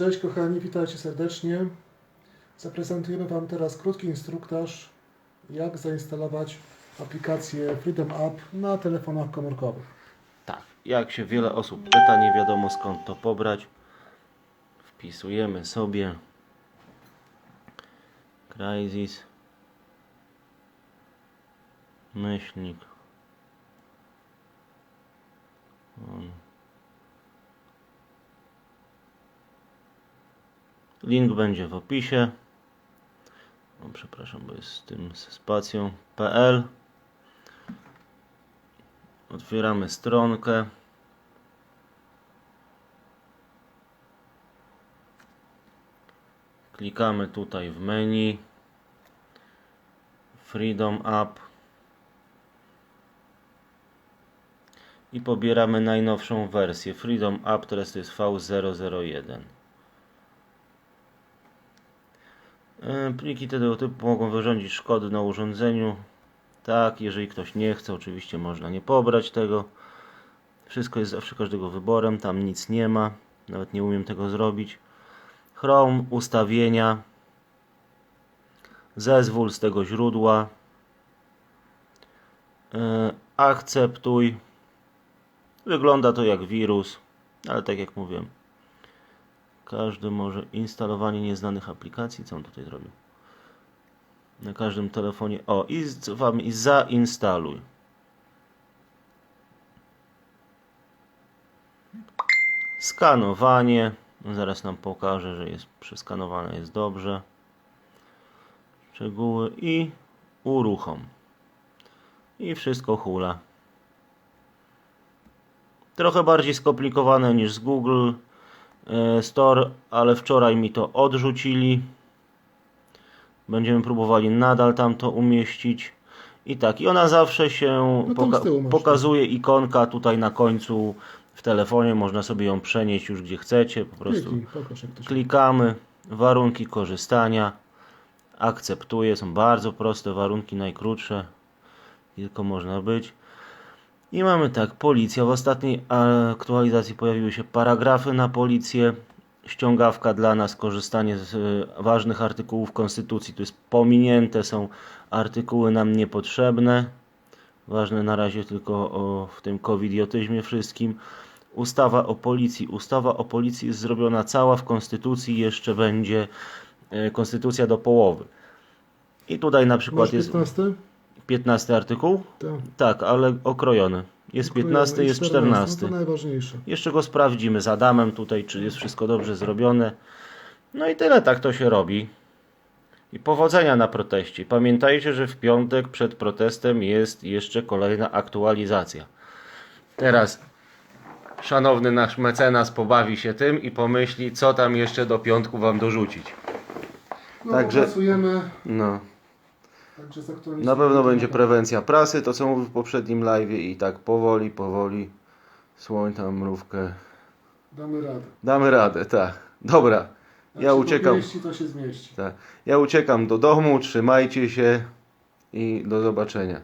Cześć kochani, witajcie serdecznie. Zaprezentujemy Wam teraz krótki instruktaż, jak zainstalować aplikację Freedom App na telefonach komórkowych. Tak, jak się wiele osób pyta, nie wiadomo skąd to pobrać. Wpisujemy sobie Crysis myślnik Link będzie w opisie. O, przepraszam, bo jest z tym z spacją. PL. Otwieramy stronkę. Klikamy tutaj w menu. Freedom App. I pobieramy najnowszą wersję. Freedom App teraz to jest V001. Pliki tego typu mogą wyrządzić szkody na urządzeniu. Tak, jeżeli ktoś nie chce, oczywiście można nie pobrać tego. Wszystko jest zawsze każdego wyborem, tam nic nie ma. Nawet nie umiem tego zrobić. Chrome, ustawienia. Zezwól z tego źródła. E, akceptuj. Wygląda to jak wirus, ale tak jak mówiłem. Każdy może instalowanie nieznanych aplikacji. Co on tutaj zrobił? Na każdym telefonie. O, i wami i zainstaluj. Skanowanie. No zaraz nam pokaże, że jest przeskanowane, jest dobrze. Szczegóły i uruchom. I wszystko hula. Trochę bardziej skomplikowane niż z Google Store, ale wczoraj mi to odrzucili. Będziemy próbowali nadal tam to umieścić. I tak, i ona zawsze się No masz, pokazuje ikonka tutaj na końcu w telefonie. Można sobie ją przenieść już gdzie chcecie. Po prostu pokaż się... klikamy. Warunki korzystania. Akceptuję. Są bardzo proste warunki, najkrótsze. Tylko można być. I mamy tak, policja. W ostatniej aktualizacji pojawiły się paragrafy na policję. Ściągawka dla nas, korzystanie z e, ważnych artykułów Konstytucji. Tu jest pominięte, są artykuły nam niepotrzebne. Ważne na razie tylko o, w tym covidiotyzmie wszystkim. Ustawa o policji. Ustawa o policji jest zrobiona cała w Konstytucji. Jeszcze będzie e, Konstytucja do połowy. I tutaj na przykład Masz jest 15? 15 artykuł. Tak. Tak, ale okrojony. Jest 15, I jest 14, 14. No to najważniejsze. Jeszcze go sprawdzimy z Adamem tutaj, czy jest wszystko dobrze zrobione. No i tyle, tak to się robi. I powodzenia na proteście. Pamiętajcie, że w piątek przed protestem jest jeszcze kolejna aktualizacja. Teraz szanowny nasz mecenas pobawi się tym i pomyśli, co tam jeszcze do piątku wam dorzucić. No, Także- Pracujemy, No. Także. Na pewno będzie prewencja prasy, to co mówił w poprzednim live i tak powoli, powoli słoń tam mrówkę. Damy radę. Damy radę, tak. Dobra, Jak ja się uciekam. Pomieści, to się zmieści. Tak. Ja uciekam do domu, trzymajcie się i do zobaczenia.